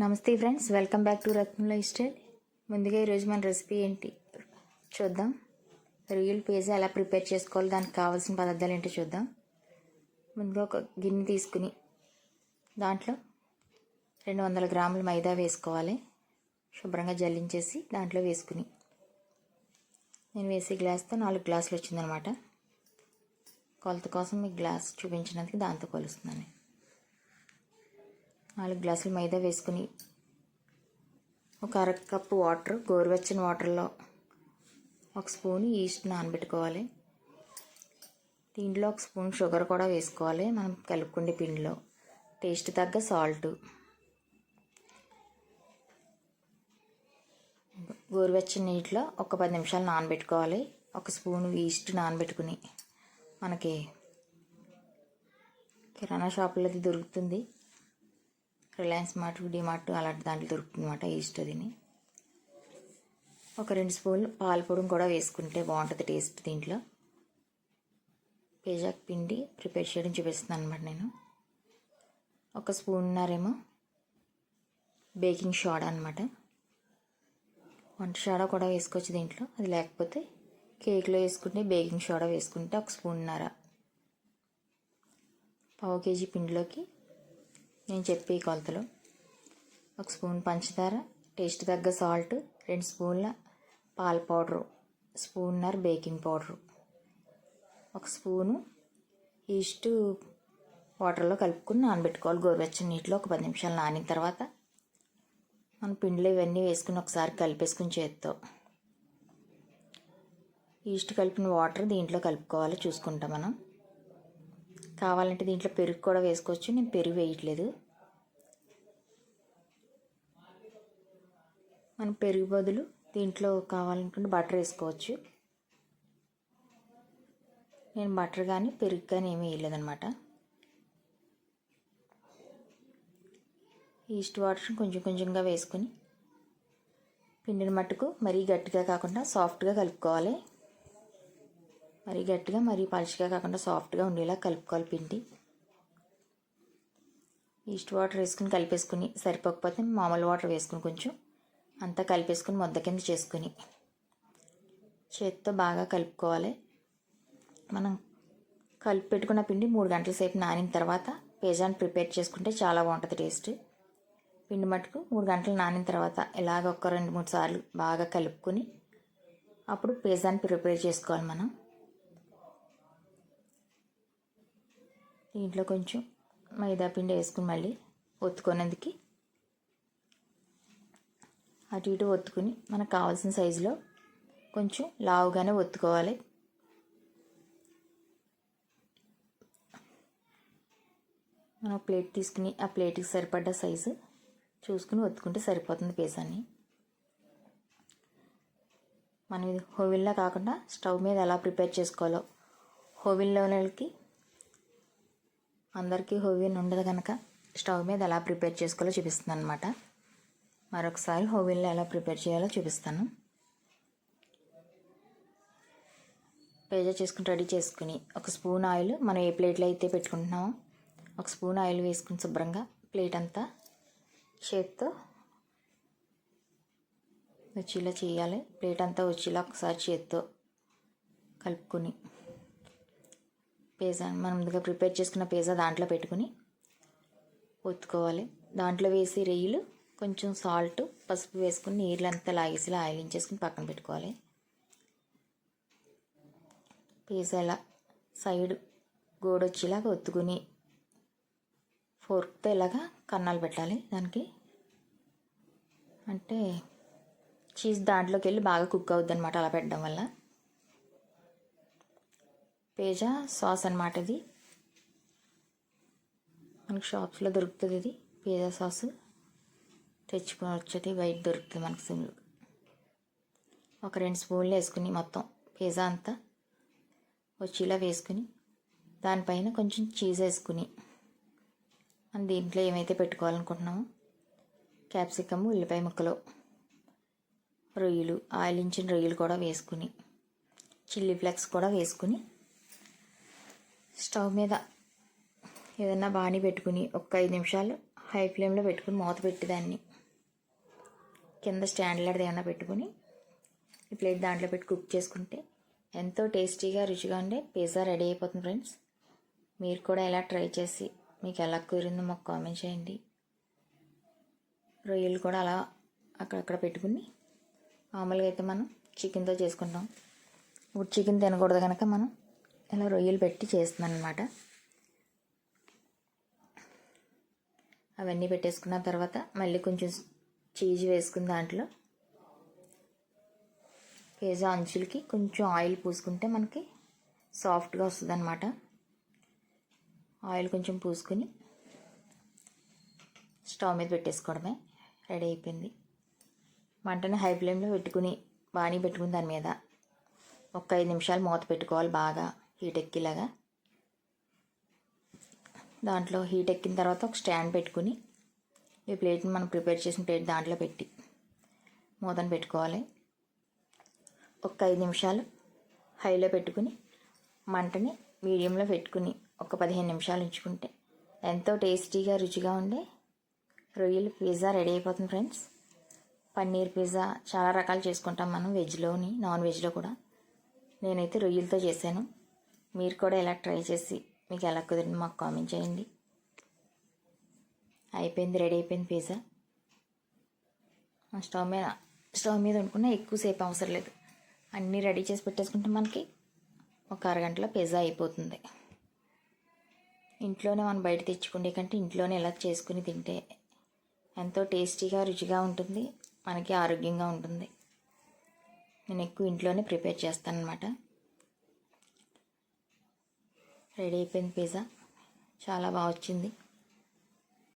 నమస్తే friends welcome back to Ratna lifestyle ముందుగా ఈరోజు మన రెసిపీ ఏంటి చూద్దాం. రొయ్యలు పేజీ ఎలా ప్రిపేర్ చేసుకోవాలి దానికి కావాల్సిన పదార్థాలు ఏంటో చూద్దాం. ముందుగా ఒక గిన్నె తీసుకుని దాంట్లో రెండు వందల గ్రాముల మైదా వేసుకోవాలి. శుభ్రంగా జల్లించేసి దాంట్లో వేసుకుని. నేను వేసే గ్లాస్తో నాలుగు గ్లాసులు వచ్చిందనమాట. కొలత కోసం మీకు గ్లాస్ చూపించినందుకు దాంతో కొలుస్తున్నాను. నాలుగు గ్లాసులు మైదా వేసుకుని ఒక అర కప్పు వాటర్ గోరువెచ్చని వాటర్లో ఒక స్పూన్ ఈస్ట్ నానబెట్టుకోవాలి. దీంట్లో ఒక స్పూన్ షుగర్ కూడా వేసుకోవాలి. మనం కలుపుకుండే పిండిలో. టేస్ట్ తగ్గ సాల్ట్. గోరువెచ్చని నీటిలో ఒక పది నిమిషాలు నానబెట్టుకోవాలి. ఒక స్పూన్ ఈస్ట్ నానబెట్టుకుని మనకి కిరాణా షాపులో అది దొరుకుతుంది. రిలయన్స్ మార్ట్ డిమార్ట్ అలాంటి దాంట్లో దొరుకుతుందన్నమాట ఈ ఈస్ట్ ఒక రెండు స్పూన్లు పాలపొడిని కూడా వేసుకుంటే బాగుంటుంది టేస్ట్ దీంట్లో. పేజాక్ పిండి ప్రిపేర్ చేయడం చూపిస్తున్నాను అనమాట నేను. ఒక స్పూన్నరేమో బేకింగ్ సోడా అనమాట వంట సోడా కూడా వేసుకోవచ్చు దీంట్లో అది లేకపోతే కేక్లో వేసుకుంటే బేకింగ్ సోడా వేసుకుంటే ఒక స్పూన్నర. పావు కేజీ పిండిలోకి నేను చెప్పే కొలతలు ఒక స్పూన్ పంచదార టేస్ట్ తగ్గ సాల్ట్ రెండు స్పూన్ల పాల పౌడరు స్పూన్నర బేకింగ్ పౌడరు. ఒక స్పూను ఈస్ట్ వాటర్లో కలుపుకుని నానబెట్టుకోవాలి. గోరువెచ్చని నీటిలో ఒక పది నిమిషాలు నానిన తర్వాత మన పిండిలో ఇవన్నీ వేసుకుని ఒకసారి కలిపేసుకుని చేత్తో. ఈస్ట్ కలిపిన వాటర్ దీంట్లో కలుపుకోవాలి చూసుకుంటాం మనం. కావాలంటే దీంట్లో పెరుగు కూడా వేసుకోవచ్చు. నేను పెరుగు వేయట్లేదు. మనం పెరుగు బదులు దీంట్లో కావాలనుకుంటే బటర్ వేసుకోవచ్చు. నేను బటర్ కానీ పెరుగు కానీ ఏమీ వేయలేదనమాట ఈస్ట్ వాటర్ కొంచెం కొంచెంగా వేసుకొని పిండిని మట్టుకు మరీ గట్టిగా కాకుండా సాఫ్ట్గా కలుపుకోవాలి. మరి గట్టిగా మరి పలుచగా కాకుండా సాఫ్ట్గా ఉండేలా కలుపుకోవాలి పిండి. ఈస్ట్ వాటర్ వేసుకుని కలిపేసుకుని సరిపోకపోతే మామూలు వాటర్ వేసుకుని కొంచెం అంతా కలిపేసుకుని ముద్ద కింద చేసుకుని చేతితో బాగా కలుపుకోవాలి. మనం కలిపి పెట్టుకున్న పిండి మూడు గంటల సేపు నానిన తర్వాత పేజాన్ని ప్రిపేర్ చేసుకుంటే చాలా బాగుంటుంది టేస్ట్. పిండి మట్టుకు మూడు గంటలు నానిన తర్వాత ఇలాగ ఒక రెండు మూడు సార్లు బాగా కలుపుకొని అప్పుడు పేజాన్ని ప్రిపేర్ చేసుకోవాలి మనం. దీంట్లో కొంచెం మైదా పిండి వేసుకుని మళ్ళీ ఒత్తుకునేందుకు అటు ఇటు ఒత్తుకుని మనకు కావాల్సిన సైజులో కొంచెం లావుగానే ఒత్తుకోవాలి. మనం ప్లేట్ తీసుకుని ఆ ప్లేట్కి సరిపడ్డ సైజు చూసుకుని ఒత్తుకుంటే సరిపోతుంది పేసాన్ని. మనం ఇది కాకుండా స్టవ్ మీద ఎలా ప్రిపేర్ చేసుకోవాలో హోవిన్లోకి అందరికీ హోవిన్ ఉండదు కనుక స్టవ్ మీద ఎలా ప్రిపేర్ చేసుకోవాలో చూపిస్తుంది అనమాట మరొకసారి హోవిన్లో ఎలా ప్రిపేర్ చేయాలో చూపిస్తాను. పేజా చేసుకుని రెడీ చేసుకుని ఒక స్పూన్ ఆయిల్ మనం ఏ ప్లేట్లో అయితే పెట్టుకుంటున్నామో ఒక స్పూన్ ఆయిల్ వేసుకుని శుభ్రంగా ప్లేట్ అంతా చేత్తో వచ్చేలా చేయాలి. ప్లేట్ అంతా వచ్చేలా ఒకసారి చేత్తో కలుపుకొని పిజ్జా మనం ముందుగా ప్రిపేర్ చేసుకున్న పిజ్జా దాంట్లో పెట్టుకుని ఒత్తుకోవాలి. దాంట్లో వేసి రొయ్యలు కొంచెం సాల్ట్ పసుపు వేసుకుని నీళ్ళు అంతా లాగేసిలా ఆయిలించేసుకుని పక్కన పెట్టుకోవాలి. పిజ్జా ఇలా సైడ్ గోడొచ్చేలాగా ఒత్తుకుని ఫోర్క్తో ఇలాగా కన్నాలు పెట్టాలి దానికి. అంటే చీజ్ దాంట్లోకి వెళ్ళి బాగా కుక్ అవుద్ది అనమాట అలా పెట్టడం వల్ల. పేజా సాస్ అనమాట ఇది. మనకు షాప్స్లో దొరుకుతుంది ఇది. పిజ్జా సాస్ తెచ్చుకొని వచ్చేది వైట్ దొరుకుతుంది మనకు సిమ్లు ఒక రెండు స్పూన్లు వేసుకుని మొత్తం పిజ్జా అంతా వచ్చేలా వేసుకుని దానిపైన కొంచెం చీజ్ వేసుకుని మనం దీంట్లో ఏమైతే పెట్టుకోవాలనుకుంటున్నామో క్యాప్సికమ్ ఉల్లిపాయ ముక్కలు రొయ్యలు ఆయిలించిన రొయ్యలు కూడా వేసుకుని చిల్లీ ఫ్లెక్స్ కూడా వేసుకుని స్టవ్ మీద ఏదైనా బాణీ పెట్టుకుని ఒక ఐదు నిమిషాలు హై ఫ్లేమ్లో పెట్టుకుని మూత పెట్టి దాన్ని కింద స్టాండ్ ఏమైనా పెట్టుకుని ఈ ప్లేట్ దాంట్లో పెట్టి కుక్ చేసుకుంటే ఎంతో టేస్టీగా రుచిగా ఉండే పిజ్జా రెడీ అయిపోతుంది ఫ్రెండ్స్. మీరు కూడా ఎలా ట్రై చేసి మీకు ఎలా కుదిరిందో మాకు కామెంట్ చేయండి. రొయ్యలు కూడా అలా అక్కడక్కడ పెట్టుకుని మామూలుగా అయితే మనం చికెన్తో చేసుకుంటాం. ఇప్పుడు చికెన్ తినకూడదు కనుక మనం ఇలా రొయ్యలు పెట్టి చేస్తున్నాను అనమాట అవన్నీ పెట్టేసుకున్న తర్వాత మళ్ళీ కొంచెం చీజ్ వేసుకుని దాంట్లో పేజా అంచులకి కొంచెం ఆయిల్ పూసుకుంటే మనకి సాఫ్ట్గా వస్తుంది అనమాట ఆయిల్ కొంచెం పూసుకుని స్టవ్ మీద పెట్టేసుకోవడమే. రెడీ అయిపోయింది. మంటను హై ఫ్లేమ్లో పెట్టుకుని బాణీ పెట్టుకుని దాని మీద ఒక ఐదు నిమిషాలు మూత పెట్టుకోవాలి బాగా. హీట్ ఎక్కిలాగా దాంట్లో హీట్ ఎక్కిన తర్వాత ఒక స్టాండ్ పెట్టుకుని ఈ ప్లేట్ని మనం ప్రిపేర్ చేసిన ప్లేట్ దాంట్లో పెట్టి మూతను పెట్టుకోవాలి. ఒక ఐదు నిమిషాలు హైలో పెట్టుకుని మంటని మీడియంలో పెట్టుకుని ఒక పదిహేను నిమిషాలు ఉంచుకుంటే ఎంతో టేస్టీగా రుచిగా ఉండే రొయ్యలు పిజ్జా రెడీ అయిపోతుంది ఫ్రెండ్స్. పన్నీర్ పిజ్జా చాలా రకాలు చేసుకుంటాం మనం వెజ్లోని నాన్ వెజ్లో కూడా. నేనైతే రొయ్యలతో చేశాను. మీరు కూడా ఇలా ట్రై చేసి మీకు ఎలా కుదిరింది మాకు కామెంట్ చేయండి. అయిపోయింది రెడీ అయిపోయింది పిజ్జా. స్టవ్ మీద స్టవ్ మీద వండుకున్నా ఎక్కువసేపు అవసరం లేదు. అన్నీ రెడీ చేసి పెట్టేసుకుంటే మనకి ఒక అరగంటలో పిజ్జా అయిపోతుంది. ఇంట్లోనే మనం బయట తెచ్చుకునే కంటే ఇంట్లోనే ఇలా చేసుకుని తింటే ఎంతో టేస్టీగా రుచిగా ఉంటుంది. మనకి ఆరోగ్యంగా ఉంటుంది. నేను ఎక్కువ ఇంట్లోనే ప్రిపేర్ చేస్తాను అనమాట రెడీ అయిపోయింది పిజ్జా. చాలా బాగా వచ్చింది.